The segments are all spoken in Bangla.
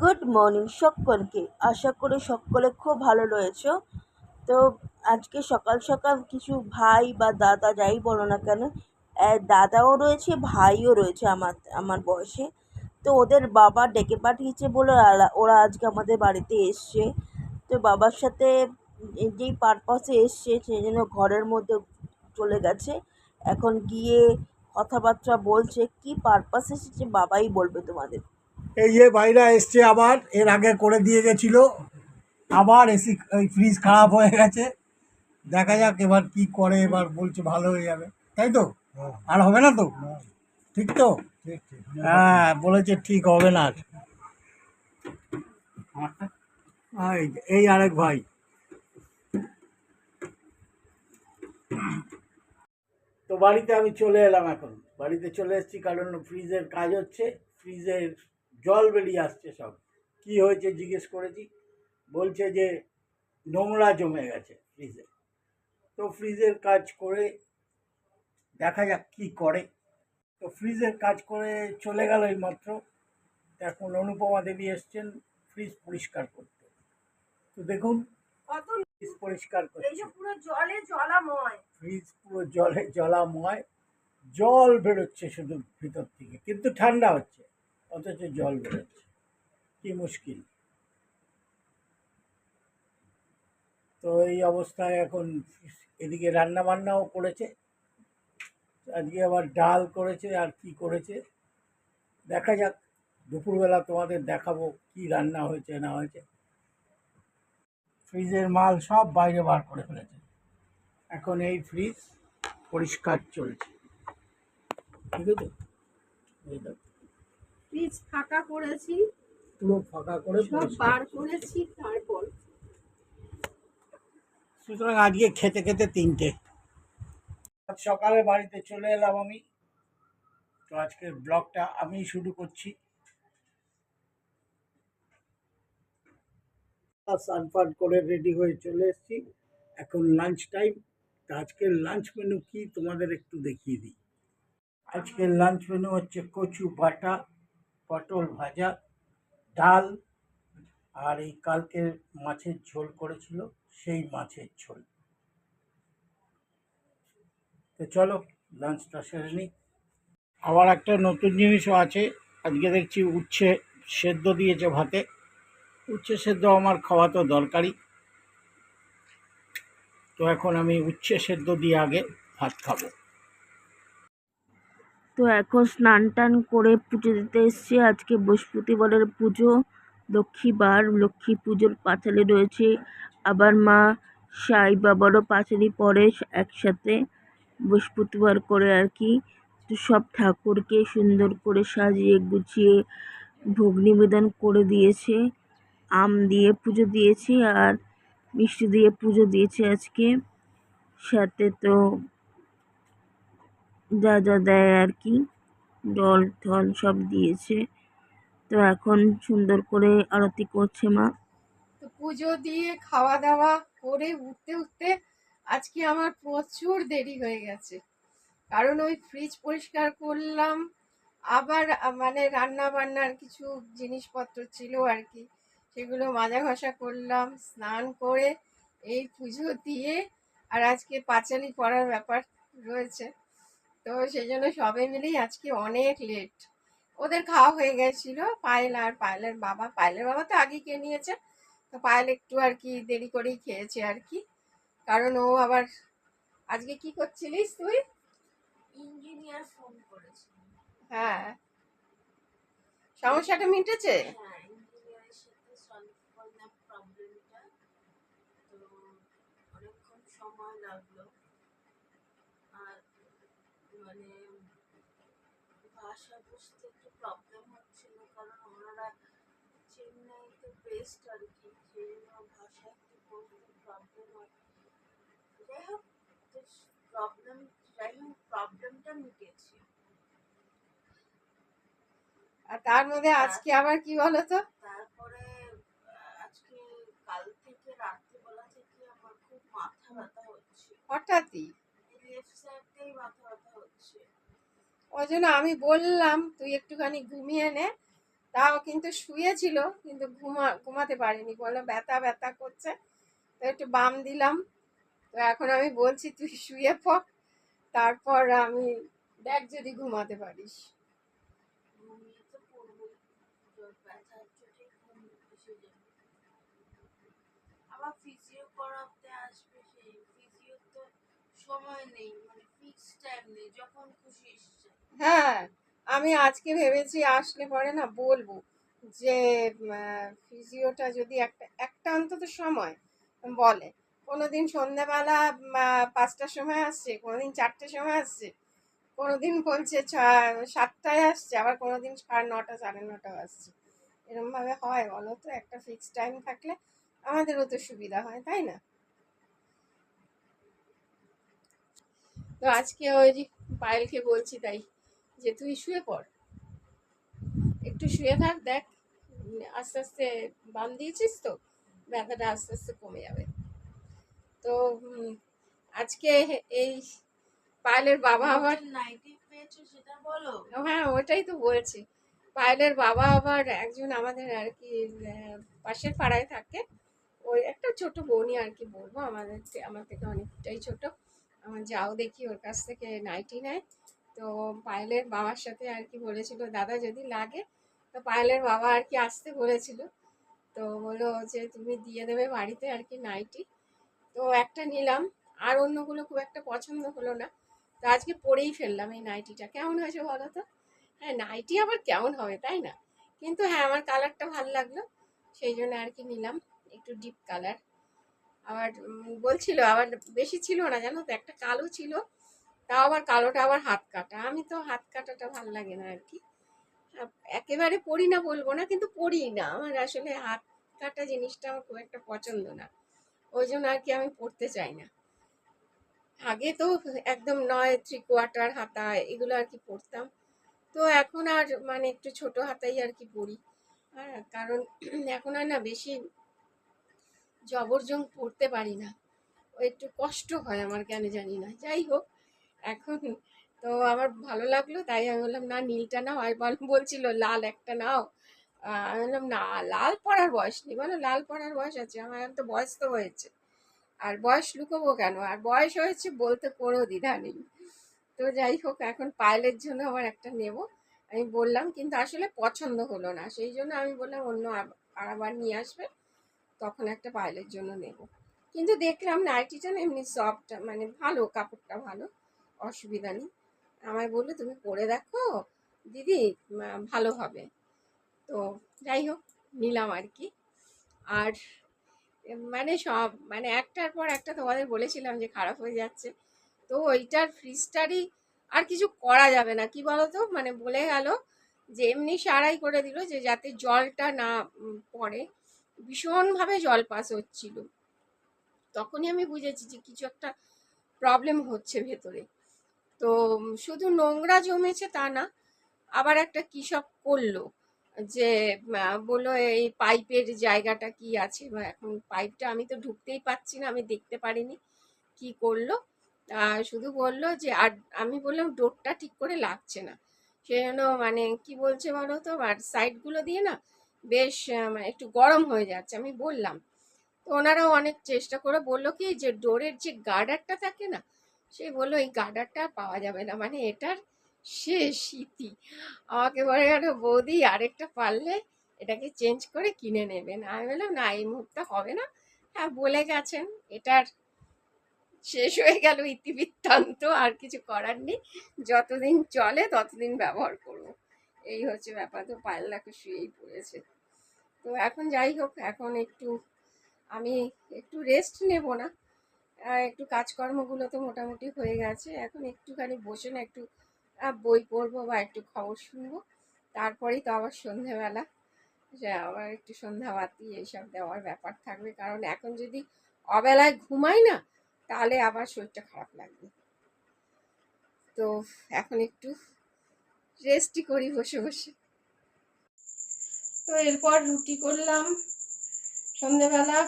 গুড মর্নিং সকলকে। আশা করি সকলে খুব ভালো রয়েছো। তো আজকে সকাল সকাল কিছু ভাই বা দাদা, যাই বলো না কেন দাদাও রয়েছে, ভাইও রয়েছে আমার আমার বয়সে। তো ওদের বাবা ডেকে পাঠিয়েছে বলে ওরা- আজকে আমাদের বাড়িতে এসছে। তো বাবার সাথে যেই পারপাসে এসছে সেই জন্য ঘরের মধ্যে চলে গেছে। এখন গিয়ে কথাবার্তা বলছে, কি পারপাসে এসেছে, বাবাই বলবে তোমাদের। এই যে ভাইরা এসছে আবার এর আগে করে দিয়ে গেছিল। আবার এসি ওই ফ্রিজ খারাপ হয়ে গেছে। দেখা যাক এবার কি করে এবার বলছে ভালো হয়ে যাবে। তাই তো? আর হবে না তো? ঠিক তো? হ্যাঁ বলেছে ঠিক হবে না আর। এই এই আরেক ভাই। তো বাড়িতে আমি চলে এলাম এখন। বাড়িতে চলে এসেছি কারণ ফ্রিজের কাজ হচ্ছে। ফ্রিজের জল বেরিয়ে আসছে সব। কি হয়েছে জিজ্ঞেস করেছি? বলছে যে নোংরা জমে গেছে ফ্রিজে। তো ফ্রিজের কাজ করে দেখা যাক কি করে। তো ফ্রিজের কাজ করে চলে গেল এই মাত্র এখন অনুপমা দেবী এসছেন ফ্রিজ পরিষ্কার করতে। তো দেখুন ফ্রিজ পরিষ্কার এই যে পুরো জলে জলাময়। ফ্রিজ পুরো জলে জলাময়। জল বেরোচ্ছে শুধু ভিতর থেকে কিন্তু ঠান্ডা হচ্ছে। অথচ জল বেরোচ্ছে। কি মুশকিল। তো এই অবস্থায় এখন এদিকে রান্না বান্নাও করেছে, আজকে আবার ডাল করেছে আর কি করেছে। দেখা যাক, দুপুরবেলা তোমাদের দেখাবো কি রান্না হয়েছে না হয়েছে। ফ্রিজের মাল সব বাইরে বার করে ফেলেছে। এখন এই ফ্রিজ পরিষ্কার চলছে। ঠিক আছে? ফ্রিজ ফাঁকা করেছি। পুরো ফাঁকা করে সব বার করেছি তারপর। সুতরাং আজকে খেতে খেতে তিনটে। সকালে বাড়িতে চলে এলাম আমি। তো আজকের ব্লগটা আমি শুরু করছি। সানফান করে রেডি হয়ে চলে এসেছি। এখন লাঞ্চ টাইম তো আজকের লাঞ্চ মেনু কি তোমাদের একটু দেখিয়ে দিই। আজকের লাঞ্চ মেনু হচ্ছে কচু বাটা। পটল ভাজা, ডাল, আর এই কালকে মাছের ঝোল করেছিল সেই মাছের ঝোল। তো চলো লাঞ্চটা সেরে নিই। আবার একটা নতুন জিনিসও আছে, আজকে দেখছি উচ্ছে সেদ্ধ দিয়েছে ভাতে। উচ্ছে সেদ্ধ আমার খাওয়া তো দরকারই। তো এখন আমি উচ্ছে সেদ্ধ দিয়ে আগে ভাত খাব। তো এখন স্নান টান করে পুজো দিতে এসছি। আজকে বৃহস্পতিবারের পুজো। লক্ষ্মীবার লক্ষ্মী পুজোর পাঁচালি রয়েছে। আবার মা সাই বাবারও পাঁচালি পড়ে একসাথে বৃহস্পতিবার করে আর কি। তো সব ঠাকুরকে সুন্দর করে সাজিয়ে গুছিয়ে ভোগ নিবেদন করে দিয়েছে। আম দিয়ে পুজো দিয়েছে আর মিষ্টি দিয়ে পুজো দিয়েছে আজকে। সাথে তো যা যা দেয় আর কি, জল টল সব দিয়েছে। তো এখন সুন্দর করে আরতি করছে মা। তো পুজো দিয়ে খাওয়া দাওয়া করে উঠতে উঠতে আজকে আমার প্রচুর দেরি হয়ে গেছে। কারণ ওই ফ্রিজ পরিষ্কার করলাম, আবার মানে রান্না বান্নার কিছু জিনিসপত্র ছিল আর কি, সেগুলো মাজা ঘষা করলাম, স্নান করে এই পুজো দিয়ে, আর আজকে পাঁচালি পড়ার ব্যাপার রয়েছে। তো সেই জন্য সবাই মিলেই আজকে অনেক লেট ওদের খাওয়া হয়ে গেছিল পায়েল আর পায়েলের বাবা। পায়েলের বাবা তো আগে খেয়ে নিয়েছে তো পায়েল একটু আর কি দেরি করেই খেয়েছে আর কি। কারণ ও আবার আজকে কি করছিলিস তুই? ইঞ্জিনিয়ার ফোন হ্যাঁ। সমস্যাটা মিটেছে? হ্যাঁ প্রবলেমটা তো অনেকক্ষণ সময় লাগল। মানে ভাষা বুঝতে একটু প্রবলেম হচ্ছিল কারণ ওনারা চেন্নাইতে বেস্ট আর কি সেই জন্য ভাষা একটু বলতে প্রবলেম হয়। যাই হোক প্রবলেম যাই হোক প্রবলেমটা মিটেছে। আর তার মধ্যে আজকে আবার কি বলো তো তারপরে আহ, আজকে কাল থেকে রাত্রিবেলা থেকে আমার খুব মাথা ব্যথা হচ্ছে। হঠাৎই? ওই জন্য আমি বললাম, তুই একটুখানি ঘুমিয়ে নে। তাও কিন্তু শুয়েছিল, কিন্তু ঘুমা, ঘুমাতে পারিনি। বলল ব্যথা ব্যথা করছে। তো একটু বাম দিলাম। তো এখন আমি বলছি, তুই শুয়ে পড়, তারপর আমি দেখ যদি ঘুমাতে পারিস। আবার ফিজিও করাতে আসবে, সেই ফিজিও তো মানে হ্যাঁ আমি আজকে ভেবেছি আসলে পরে না বলব যে ফিজিওটা যদি একটা একটা অন্তত সময় বলে। কোনোদিন সন্ধ্যাবেলা পাঁচটার সময় আসছে, কোনোদিন চারটের সময় আসছে, কোনোদিন বলছে সাতটায় আসছে, আবার কোনোদিন সাড়ে নটা, সাড়ে নটাও আসছে। এরমভাবে হয় বলো তো, একটা ফিক্সড টাইম থাকলে আমাদেরও তো সুবিধা হয়, তাই না? তো আজকে ওই যে পায়েলকে বলছি তাই যে তুই শুয়ে পড়। একটু শুয়ে থাক দেখ আস্তে আস্তে বাম দিয়েছিস তো ব্যথাটা আস্তে আস্তে কমে যাবে। তো আজকে এই পায়েলের বাবা আবার নাইটি পেয়েছ সেটা বলো। হ্যাঁ ওটাই তো বলছি। পায়েলের বাবা আবার একজন আমাদের আর কি পাশের পাড়ায় থাকে। ওই একটা ছোট বোনই আর কি বলব আমাদের আমার থেকে অনেকটাই ছোট। আমার যাও দেখি ওর কাছ থেকে নাইটি নেয়। তো পায়েলের বাবার সাথে আর কি বলেছিল, দাদা, যদি লাগে। তো পায়েলের বাবা আর কি আসতে বলেছিল। তো বলল যে, তুমি দিয়ে দেবে বাড়িতে আর কি নাইটি। তো একটা নিলাম। আর অন্যগুলো খুব একটা পছন্দ হলো না। তো আজকে পরেই ফেললাম এই নাইটিটা। কেমন হয়েছে বলো তো? হ্যাঁ নাইটি আবার কেমন হবে, তাই না? কিন্তু হ্যাঁ আমার কালারটা ভালো লাগল। সেই জন্য আর কি নিলাম। একটু ডিপ কালার আবার বলছিল আবার বেশি ছিল না, জানো তো? একটা কালো ছিল, তাও আবার কালোটা আবার হাত কাটা। আমি তো হাত কাটাটা ভালো লাগে না আর কি। একেবারে পরি না বলব না, কিন্তু পরি না। আমার আসলে হাত কাটা জিনিসটা আমার খুব একটা পছন্দ না। ওই জন্য আর কি আমি পড়তে চাই না। আগে তো একদম নয় থ্রি কোয়ার্টার হাতা এগুলো আর কি পরতাম তো এখন আর মানে একটু ছোট হাতাই আর কি হ্যাঁ কারণ এখন আর না বেশি জবরজং পরতে পারি না। একটু কষ্ট হয় আমার কেন জানি না। যাই হোক, এখন তো আমার ভালো লাগল, তাই আমি বললাম, না, নীলটা নাও। আর বল বলছিল, লাল একটা নাও। আমি বললাম, না, লাল পরার বয়স নেই। বলো, লাল পরার বয়স আছে, আমার এখন তো বয়স তো হয়েছে। আর বয়স লুকোবো কেন? আর বয়স হয়েছে বলতে কোনো দ্বিধা নেই। তো যাই হোক, এখন পায়েলের জন্য আবার একটা নেব। আমি বললাম, কিন্তু আসলে পছন্দ হলো না। সেই জন্য আমি বললাম, অন্য আবার নিয়ে আসবে। তখন একটা পায়েলের জন্য নেব। কিন্তু দেখলাম নাইটিটা না এমনি সফট মানে ভালো, কাপড়টা ভালো, অসুবিধা নেই। আমায় বলল, তুমি পরে দেখো, দিদি ভালো হবে। তো যাই হোক, নিলাম আর কি। আর মানে সব মানে একটার পর একটা তোমাদের বলেছিলাম যে খারাপ হয়ে যাচ্ছে। তো ওইটার ফ্রিজটারই আর কিছু করা যাবে না। কি বলতো? মানে বলে গেল যে, এমনি সারাই করে দিল যে, যাতে জলটা না পড়ে। ভীষণভাবে জল পাস হচ্ছিল। তখনই আমি বুঝেছি যে কিছু একটা প্রবলেম হচ্ছে ভেতরে। তো শুধু নোংরা জমেছে তা না, আবার একটা কী সব করল? যে বলল এই পাইপের জায়গাটা কি আছে? বা এখন পাইপটা আমি তো ঢুকতেই পাচ্ছি না, আমি দেখতে পারিনি। কি করল? শুধু বলল যে, আর আমি বললাম ডোরটা ঠিক করে লাগছে না। সেই জন্য মানে কি বলছে বলো তো? আর সাইডগুলো দিয়ে না বেশ মানে একটু গরম হয়ে যাচ্ছে, আমি বললাম। তো ওনারাও অনেক চেষ্টা করে বলল কি, যে ডোরের যে গার্ডারটা থাকে না, সে বলল, এই গার্ডারটা পাওয়া যাবে না। মানে এটার শেষ ইতি। আমাকে বলে গেল বৌদি, আরেকটা পারলে এটাকে চেঞ্জ করে কিনে নেবেন। আমি বললাম, না, এই মুহূর্তে হবে না। হ্যাঁ বলে গেছেন। এটার শেষ হয়ে গেল ইতিবৃত্তান্ত, আর কিছু করার নেই। যতদিন চলে, ততদিন ব্যবহার করব। এই হচ্ছে ব্যাপার। তো পায়েল্লাকে শুয়েই পড়েছে। তো এখন যাই হোক, এখন একটু আমি একটু রেস্ট নেব না। একটু কাজকর্মগুলো তো মোটামুটি হয়ে গেছে। এখন একটুখানি বসে না একটু বই পড়ব বা একটু খবর শুনব। তারপরেই তো আবার সন্ধেবেলা। যে আবার একটু সন্ধ্যাবাতি এইসব দেওয়ার ব্যাপার থাকবে। কারণ এখন যদি অবেলায় ঘুমাই না, তাহলে আবার শরীরটা খারাপ লাগবে। তো এখন একটু রেস্টই করি বসে বসে। তো এরপর রুটি করলাম সন্ধেবেলা।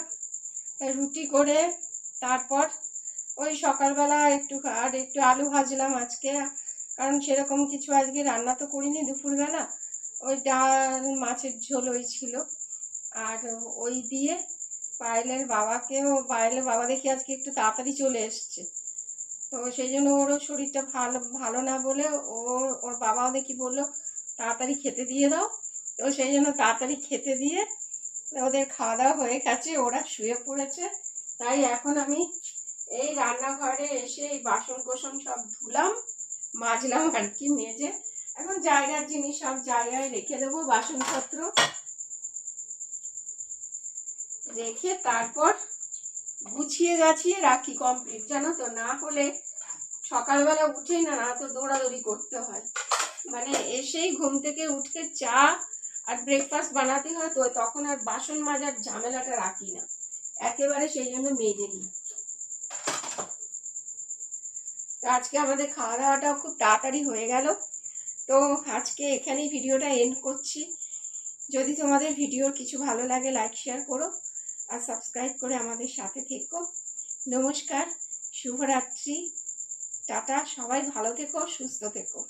রুটি করে তারপর ওই সকালবেলা একটু আর একটু আলু ভাজলাম আজকে। কারণ সেরকম কিছু আজকে রান্না তো করিনি দুপুরবেলা। ওই ডাল, মাছের ঝোল ওই ছিল। আর ওই দিয়ে পায়েলের বাবাকেও পায়েলের বাবা দেখি আজকে একটু তাড়াতাড়ি চলে এসছে। তো সেই জন্য ওরও শরীরটা ভালো ভালো না বলে ওর ওর বাবাও দেখি বলল, তাড়াতাড়ি খেতে দিয়ে দাও। তো সেই জন্য তাড়াতাড়ি খেতে দিয়ে ওদের খাওয়া দাওয়া হয়ে গেছে, ওরা শুয়ে পড়েছে। তাই এখন আমি এই রান্নাঘরে এসে এই বাসন কোসন সব ধুলাম, মাজলাম আর কি মেজে। এখন জায়গার জিনিস সব জায়গায় রেখে দেবো, বাসনপত্র রেখে তারপর গুছিয়ে গাছিয়ে রাখি কমপ্লিট জানো তো, না হলে সকালবেলা উঠেই না না তো দৌড়াদৌড়ি করতে হয়। মানে এসেই ঘুম থেকে উঠে চা আর ব্রেকফাস্ট বানাতে হয়, তো তখন আর বাসন মাজার ঝামেলাটা রাখি না। একেবারে সেই জন্য মেজে নিই তো আজকে আমাদের খাওয়া দাওয়াটাও খুব তাড়াতাড়ি হয়ে গেল। তো আজকে এখানেই ভিডিওটা এন্ড করছি। যদি তোমাদের ভিডিওর কিছু ভালো লাগে লাইক শেয়ার করো। আর সাবস্ক্রাইব করে আমাদের সাথে থেকো। নমস্কার শুভরাত্রি টাটা সবাই ভালো থেকো সুস্থ থেকো।